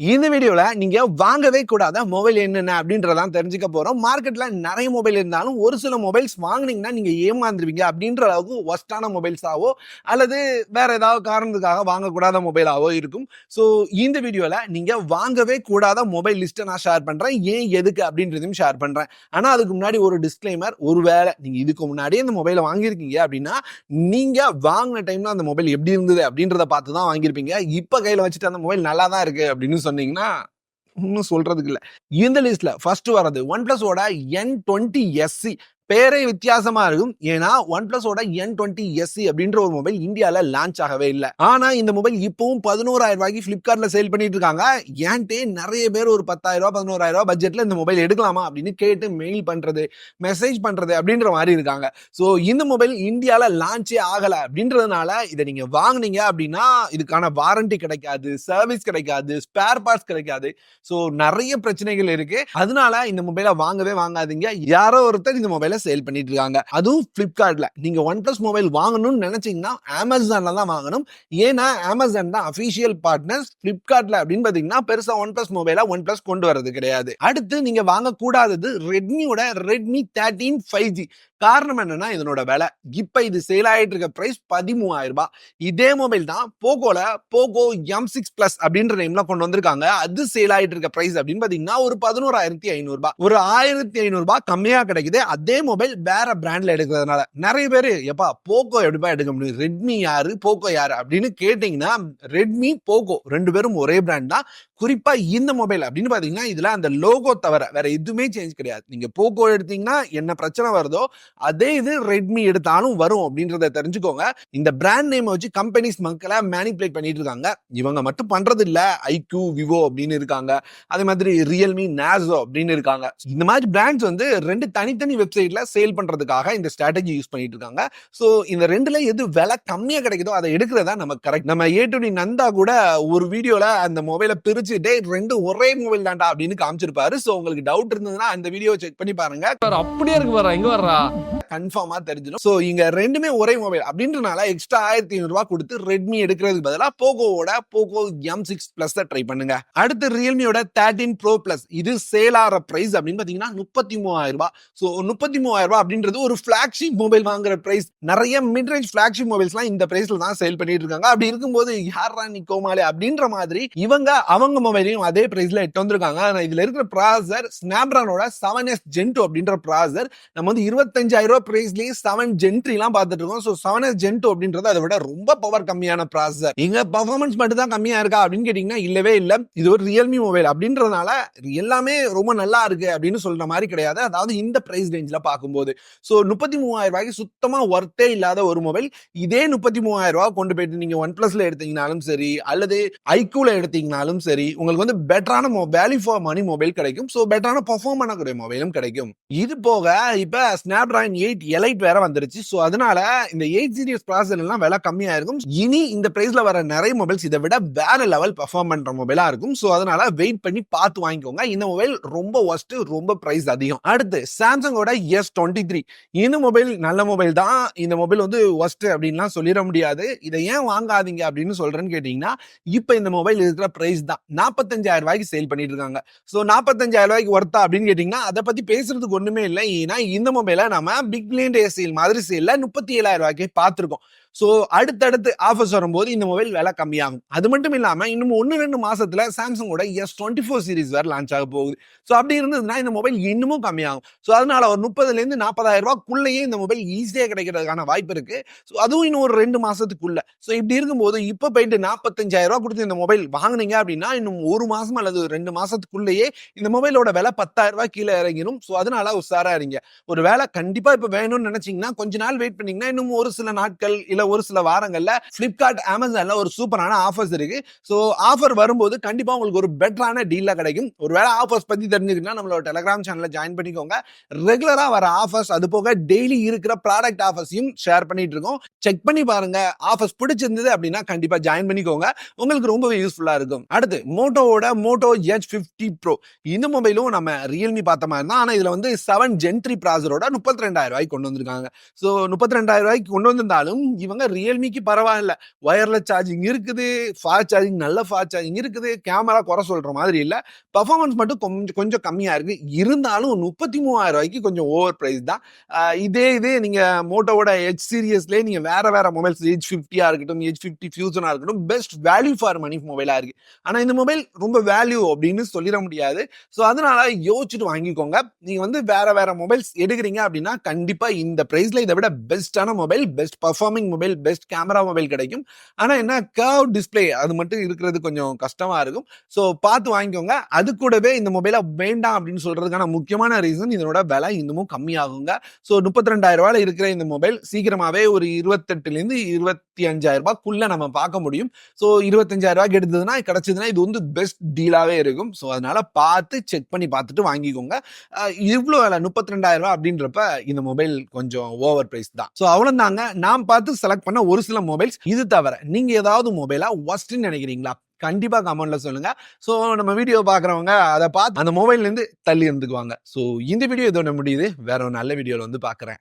இந்த வீடியோவில் நீங்கள் வாங்கவே கூடாத? மொபைல் என்னென்ன அப்படின்றதான் தெரிஞ்சுக்க போகிறோம் மார்க்கெட்டில் நிறைய மொபைல் இருந்தாலும் ஒரு சில மொபைல்ஸ் வாங்குனீங்கன்னா நீங்கள் ஏமாந்துருவீங்க அப்படின்ற அளவுக்கு ஒஸ்டான மொபைல்ஸாவோ அல்லது வேற ஏதாவது காரணத்துக்காக வாங்கக்கூடாத மொபைலாவோ இருக்கும். ஸோ இந்த வீடியோவில் நீங்கள் வாங்கவே கூடாத மொபைல் லிஸ்ட்டை நான் ஷேர் பண்ணுறேன் ஏன் எதுக்கு அப்படின்றதையும் ஷேர் பண்ணுறேன் ஆனால் அதுக்கு முன்னாடி ஒரு டிஸ்க்ளைமர் ஒரு வேளை நீங்கள் இதுக்கு முன்னாடியே இந்த மொபைலை வாங்கியிருக்கீங்க அப்படின்னா நீங்கள் வாங்கின டைம்ல அந்த மொபைல் எப்படி இருந்தது அப்படின்றத பார்த்து தான் வாங்கியிருப்பீங்க. இப்போ கையில் வச்சுட்டு அந்த மொபைல் நல்லா தான் இருக்குது அப்படின்னு சொன்னீங்கன்னா இன்னும் சொல்றதுக்கு இல்ல. இந்த லிஸ்ட்ல ஃபர்ஸ்ட் வர்றது ஒன் பிளஸோட என் டுவெண்ட்டி எஸ்சி பேரே வித்தியாசமா இருக்கும். ஏன்னா ஒன் பிளஸோட என் டுவெண்ட்டி எஸ்சி அப்படின்ற ஒரு மொபைல் இந்தியாவில் லான்ச் ஆகவே இல்லை. ஆனா இந்த மொபைல் இப்பவும் பதினோராயிரம் ரூபாய்க்கு பிளிப்கார்ட்ல சேல் பண்ணிட்டு இருக்காங்க. ஏன்ட்டே நிறைய பேர் ஒரு பத்தாயிரம் ரூபாய் பதினோராயிரம் ரூபாய் பட்ஜெட்ல இந்த மொபைல் எடுக்கலாமா அப்படின்னு கேட்டு மெயில் பண்றது மெசேஜ் பண்றது அப்படின்ற மாதிரி இருக்காங்க. ஸோ இந்த மொபைல் இந்தியாவில் லான்ச்சே ஆகலை அப்படின்றதுனால இதை நீங்க வாங்குனீங்க அப்படின்னா இதுக்கான வாரண்டி கிடைக்காது சர்வீஸ் கிடைக்காது ஸ்பேர் பார்ட்ஸ் கிடைக்காது. ஸோ நிறைய பிரச்சனைகள் இருக்கு. அதனால இந்த மொபைலை வாங்கவே வாங்காதீங்க. யாரோ ஒருத்தர் இந்த மொபைலை சேல் பண்ணிட்டு இருக்காங்க அதுவும் பிளிப்கார்ட்ல நீங்க ஒன் பிளஸ் மொபைல் வாங்கணும்னு நினைச்சீங்கன்னா அமேசான்ல தான் வாங்கணும். ஏன்னா அமேசான் தான் அபிஷியல் பார்ட்னர்ஸ் பிளிப்கார்ட்ல அப்படின்னு பாத்தீங்கன்னா பெருசா ஒன் பிளஸ் மொபைலா ஒன் பிளஸ் கொண்டு வரது கிடையாது. அடுத்து நீங்க வாங்கக்கூடாதது ரெட்மியோட ரெட்மி தேர்ட்டீன் ஃபைவ் ஜி காரணம் என்னன்னா இதனோட விலை. இப்ப இது சேல் ஆயிட்டு இருக்க பிரைஸ் பதிமூவாயிரம் ரூபாய் இதே மொபைல் தான் போகோல போகோ எம் சிக்ஸ் பிளஸ் அப்படின்ற நேம்ல கொண்டு வந்திருக்காங்க. அது சேல் ஆயிட்டு இருக்க பிரைஸ் அப்படின்னு பாத்தீங்கன்னா ஒரு பதினோராயிரத்தி ஐநூறு ரூபாய் ஒரு ஆயிரத்தி ஐநூறு ரூபாய் கம்மியா கிடைக்குது. அதே மொபைல் வேற பிராண்ட்ல எடுக்கிறதுனால நிறைய பேர் எப்பா போக்கோ எப்படிப்பா எடுக்க முடியும்? ரெட்மி யாரு? போக்கோ யாரு? அப்படின்னு கேட்டீங்கன்னா ரெட்மி போக்கோ ரெண்டு பேரும் ஒரே பிராண்ட் தான். குறிப்பா இந்த மொபைல் அப்படின்னு பாத்தீங்கன்னா இதுல அந்த லோகோ தவிர வேற எதுவுமே சேஞ்ச் கிடையாது. நீங்க போக்கோ எடுத்தீங்கன்னா என்ன பிரச்சனை வருதோ அதே இது ரெட்மி எடுத்தாலும் வரும் அப்படின்றத தெரிஞ்சுக்கோங்க. இந்த பிராண்ட் நேம் வச்சு கம்பெனிஸ் மக்களை மேனிபுலேட் பண்ணிட்டு இருக்காங்க. இவங்க மட்டும் பண்றது இல்ல ஐக்யூ விவோ அப்படின்னு இருக்காங்க. அதே மாதிரி ரியல்மி நாசோ அப்படின்னு இருக்காங்க. இந்த மாதிரி பிராண்ட்ஸ் வந்து ரெண்டு தனித்தனி வெப்சைட்ல சேல் பண்றதுக்காக இந்த ஸ்ட்ராட்டஜி யூஸ் பண்ணிட்டு இருக்காங்க ஸோ இந்த ரெண்டுல எது விலை கம்மியா கிடைக்குதோ அதை எடுக்கிறதா நம்ம கரெக்ட் நம்ம ஏ டு நந்தா கூட ஒரு வீடியோல அந்த மொபைலை பிரிச்சுட்டே ரெண்டு ஒரே மொபைல் தான்டா அப்படின்னு காமிச்சிருப்பாரு. ஸோ உங்களுக்கு டவுட் இருந்ததுன்னா அந்த வீடியோ செக் பண்ணி பாருங்க. அப்படியே இருக்கு பாரு எங்க வர்றா. கன்ஃபார்மா தெரிஞ்சிடும். ஸோ இங்க ரெண்டுமே ஒரே மொபைல் அப்படின்றனால எக்ஸ்ட்ரா ஆயிரத்தி ஐநூறு ரூபாய் கொடுத்து ரெட்மி எடுக்கிறதுக்கு பதிலாக போகோவோட Poco M six plus try பண்ணுங்க. அடுத்து ரியல்மியோட தேர்ட்டின் ப்ரோ பிளஸ் இது சேல் ஆகிற பிரைஸ் அப்படின்னு பாத்தீங்கன்னா முப்பத்தி மூவாயிரம் ரூபாய். ஸோ முப்பத்தி மூவாயிரம் ரூபாய் அப்படின்றது ஒரு ஃபிளாக்ஷிப் மொபைல் வாங்குற பிரைஸ் நிறைய மிட் ரேஞ்ச் ஃபிளாக்ஷிப் மொபைல்ஸ்லாம் இந்த பிரைஸ்ல தான் சேல் பண்ணிட்டு இருக்காங்க. அப்படி இருக்கும்போது யாரா நீ கோமாலே அப்படின்ற மாதிரி இவங்க அவங்க மொபைலையும் அதே பிரைஸ்ல எட்டு வந்திருக்காங்க. ஆனா இதுல இருக்கிற ப்ராசர் ஸ்னாப்ரானோட செவன் எஸ் ஜென்டோ அப்படின்ற ப்ராசர் நம்ம வந்து இருபத்தஞ்சாயிரம் ரூபாய் பிரைஸ்லயும் செவன் ஜென்ட்ரிலாம் பார்த்துட்டு இருக்கோம் ஸோ செவன் எஸ் ஜென்ட் அப்படின்றது அதை விட ரொம்ப பவர் கம்மியான ப்ராசஸர் இங்க பர்ஃபார்மன்ஸ் மட்டும் தான் கம்மியா இருக்கா அப்படின்னு கேட்டீங்கன்னா இல்லவே இல்லை. இது ஒரு ரியல்மி மொபைல் அப்படின்றதுனால எல்லாமே ரொம்ப நல்லா இருக்கு அப்படின்னு சொல்ற மாதிரி கிடையாது. அதாவது இந்த பிரைஸ் ரேஞ்சில் பார்க்கும்போது. ஸோ முப்பத்தி மூவாயிரம் ரூபாய்க்கு சுத்தமா ஒர்த்தே இல்லாத ஒரு மொபைல் இதே முப்பத்தி மூவாயிரம் ரூபாய் கொண்டு போயிட்டு நீங்க ஒன் பிளஸ்ல எடுத்தீங்கனாலும் சரி அல்லது ஐக்கூல எடுத்தீங்கனாலும் சரி உங்களுக்கு வந்து பெட்டரான வேல்யூ ஃபார் மணி மொபைல் கிடைக்கும். ஸோ பெட்டரான பர்ஃபார்ம் பண்ணக்கூடிய மொபைலும் கிடைக்கும். இது போக இப்ப ஸ்னாப் டிராகன் எயிட் எலைட் வேற வந்துருச்சு. ஸோ அதனால இந்த எயிட் சீரியஸ் ப்ராசர் எல்லாம் விலை கம்மியா இருக்கும் இனி இந்த பிரைஸ்ல வர நிறைய மொபைல்ஸ் இதை விட வேற லெவல் பெர்ஃபார்ம் பண்ற மொபைலா இருக்கும். ஸோ அதனால வெயிட் பண்ணி பார்த்து வாங்கிக்கோங்க. இந்த மொபைல் ரொம்ப ஒஸ்ட் ரொம்ப பிரைஸ் அதிகம். அடுத்து சாம்சங்கோட எஸ் டுவெண்ட்டி த்ரீ இந்த மொபைல் நல்ல மொபைல் தான். இந்த மொபைல் வந்து ஒஸ்ட் அப்படின்லாம் சொல்லிட முடியாது. இதை ஏன் வாங்காதீங்க அப்படின்னு சொல்றேன்னு கேட்டீங்கன்னா இப்போ இந்த மொபைல் இருக்கிற பிரைஸ் தான். நாற்பத்தஞ்சாயிரம் ரூபாய்க்கு சேல் பண்ணிட்டு இருக்காங்க ஸோ நாற்பத்தஞ்சாயிரம் ரூபாய்க்கு ஒர்த்தா அப்படின்னு கேட்டீங்கன்னா அதை பத்தி பேசுறதுக்கு ஒண்ணுமே இல்லை. ஏன்னா இந்த மொபைலை நம்ம பிக் பிளேன் டே சேல் மாதிரி சேல்ல முப்பத்தி ஏழாயிரம் ரூபாய்க்கு பார்த்துருக்கோம். ஸோ அடுத்தடுத்து ஆஃபர்ஸ் வரும்போது இந்த மொபைல் விலை கம்மியாகும். அது மட்டும் இல்லாமல் இன்னும் ஒன்று ரெண்டு மாசத்துல சாம்சங்கோட எஸ் டுவெண்ட்டி ஃபோர் சீரிஸ் வேறு லான்ச் ஆக போகுது. ஸோ அப்படி இருந்ததுன்னா இந்த மொபைல் இன்னமும் கம்மியாகும். ஸோ அதனால ஒரு முப்பதுலேருந்து நாற்பதாயிரம் ரூபாய்க்குள்ளேயே இந்த மொபைல் ஈஸியாக கிடைக்கிறதுக்கான வாய்ப்பு இருக்கு. ஸோ அதுவும் இன்னும் ஒரு ரெண்டு மாசத்துக்குள்ள. ஸோ இப்படி இருக்கும்போது இப்போ போயிட்டு நாற்பத்தஞ்சாயிரம் கொடுத்து இந்த மொபைல் வாங்குனீங்க அப்படின்னா இன்னும் ஒரு மாசம் அல்லது ரெண்டு மாசத்துக்குள்ளேயே இந்த மொபைலோட விலை பத்தாயிரம் ரூபாய் கீழே இறங்கிடும் ஸோ அதனால உஷாரா இருங்க. ஒரு வேலை கண்டிப்பா இப்போ வேணும்னு நினைச்சீங்கன்னா கொஞ்ச நாள் வெயிட் பண்ணீங்கன்னா இன்னும் ஒரு சில நாட்கள் இல்லை ஒரு சில வாரங்களில் ஃப்ளிப்கார்ட் அமேசானில் ஒரு சூப்பரான ஆஃபர்ஸ் இருக்கு. ஸோ ஆஃபர் வரும்போது கண்டிப்பா உங்களுக்கு ஒரு பெட்டரான டீலாக கிடைக்கும். ஒருவேளை ஆஃபர்ஸ் பற்றி தெரிஞ்சுக்கணும்னா நம்மளோட டெலகிராம் சேனலில் ஜாயின் பண்ணிக்கோங்க. ரெகுலராக வர ஆஃபர்ஸ் அது போக டெய்லி இருக்கிற ப்ராடக்ட் ஆஃபர்ஸையும் ஷேர் பண்ணிட்டு இருக்கோம். செக் பண்ணி பாருங்க. ஆஃபர்ஸ் பிடிச்சிருந்தது அப்படின்னா கண்டிப்பாக ஜாயின் பண்ணிக்கோங்க. உங்களுக்கு ரொம்பவே யூஸ்ஃபுல்லா இருக்கும். அடுத்து மோட்டோவோட மோட்டோ எச் ஃபிஃப்டி ப்ரோ இந்த மொபைலும் நம்ம ரியல்மி பார்த்த மாதிரி தான். ஆனால் இதுல வந்து செவன் ஜென்ட்ரி ப்ராசரோட முப்பத்தி ரெண்டாயிரம் ரூபாய்க்கு கொண்டு வந்திருக்காங்க. ஸோ முப்பத்தி ரெண்டாயிரம் ரூபாய்க்கு கொண்டு வந்திருந்தாலும் இவங்க நினைக்கிறவங்க ரியல்மிக்கு பரவாயில்ல. ஒயர்லெஸ் சார்ஜிங் இருக்குது ஃபாஸ்ட் சார்ஜிங் நல்ல ஃபாஸ்ட் சார்ஜிங் இருக்குது கேமரா குறை சொல்ற மாதிரி இல்லை. பர்ஃபார்மன்ஸ் மட்டும் கொஞ்சம் கொஞ்சம் கம்மியா இருக்கு. இருந்தாலும் முப்பத்தி மூவாயிரம் ரூபாய்க்கு கொஞ்சம் ஓவர் பிரைஸ் தான். இதே இதே நீங்க மோட்டோவோட ஹெச் சீரியஸ்லேயே நீங்க வேற வேற மொபைல்ஸ் ஹெச் ஃபிஃப்டியா இருக்கட்டும் ஹெச் ஃபிஃப்டி ஃபியூசனா இருக்கட்டும் பெஸ்ட் வேல்யூ ஃபார் மணி மொபைலா இருக்கு. ஆனா இந்த மொபைல் ரொம்ப வேல்யூ அப்படின்னு சொல்லிட முடியாது. ஸோ அதனால யோசிச்சுட்டு வாங்கிக்கோங்க. நீங்க வந்து வேற வேற மொபைல்ஸ் எடுக்கிறீங்க அப்படின்னா கண்டிப்பா இந்த பிரைஸ்ல இதை விட பெஸ்டான mobile best performing mobile best camera mobile கிடைக்கும். ஆனா என்ன கர்வ் டிஸ்ப்ளே அது மட்டும் இருக்கிறது கொஞ்சம் கஷ்டமா இருக்கும். ஸோ பார்த்து வாங்கிக்கோங்க. அது கூடவே இந்த மொபைலை வேண்டாம் அப்படின்னு சொல்றதுக்கான முக்கியமான ரீசன் இதனோட விலை இன்னமும் கம்மியாகுங்க. ஸோ முப்பத்தி ரெண்டாயிரம் இருக்கிற இந்த மொபைல் சீக்கிரமாவே ஒரு இருபத்தெட்டுலேருந்து இருபத்தி அஞ்சாயிரம் ரூபாய்க்குள்ள நம்ம பார்க்க முடியும். ஸோ இருபத்தஞ்சாயிரம் ரூபாய்க்கு எடுத்ததுன்னா கிடைச்சதுன்னா இது வந்து பெஸ்ட் டீலாகவே இருக்கும். ஸோ அதனால பார்த்து செக் பண்ணி பார்த்துட்டு வாங்கிக்கோங்க. இவ்வளோ விலை முப்பத்தி ரெண்டாயிரம் ரூபாய் அப்படின்றப்ப இந்த மொபைல் கொஞ்சம் ஓவர் பிரைஸ் தான். ஸோ அவ்வளோதாங்க நான் பார்த்து செலக்ட் பண்ண ஒரு சில மொபைல்ஸ் இது தவிர நீங்க ஏதாவது மொபைலா ஒஸ்ட்னு நினைக்கிறீங்களா? கண்டிப்பா கமெண்ட்ல சொல்லுங்க. ஸோ நம்ம வீடியோ பார்க்குறவங்க அதை பார்த்து அந்த மொபைல்ல இருந்து தள்ளி இருந்துக்குவாங்க. ஸோ இந்த வீடியோ இதோட முடியுது. வேற ஒரு நல்ல வீடியோல வந்து பார்க்குறேன்.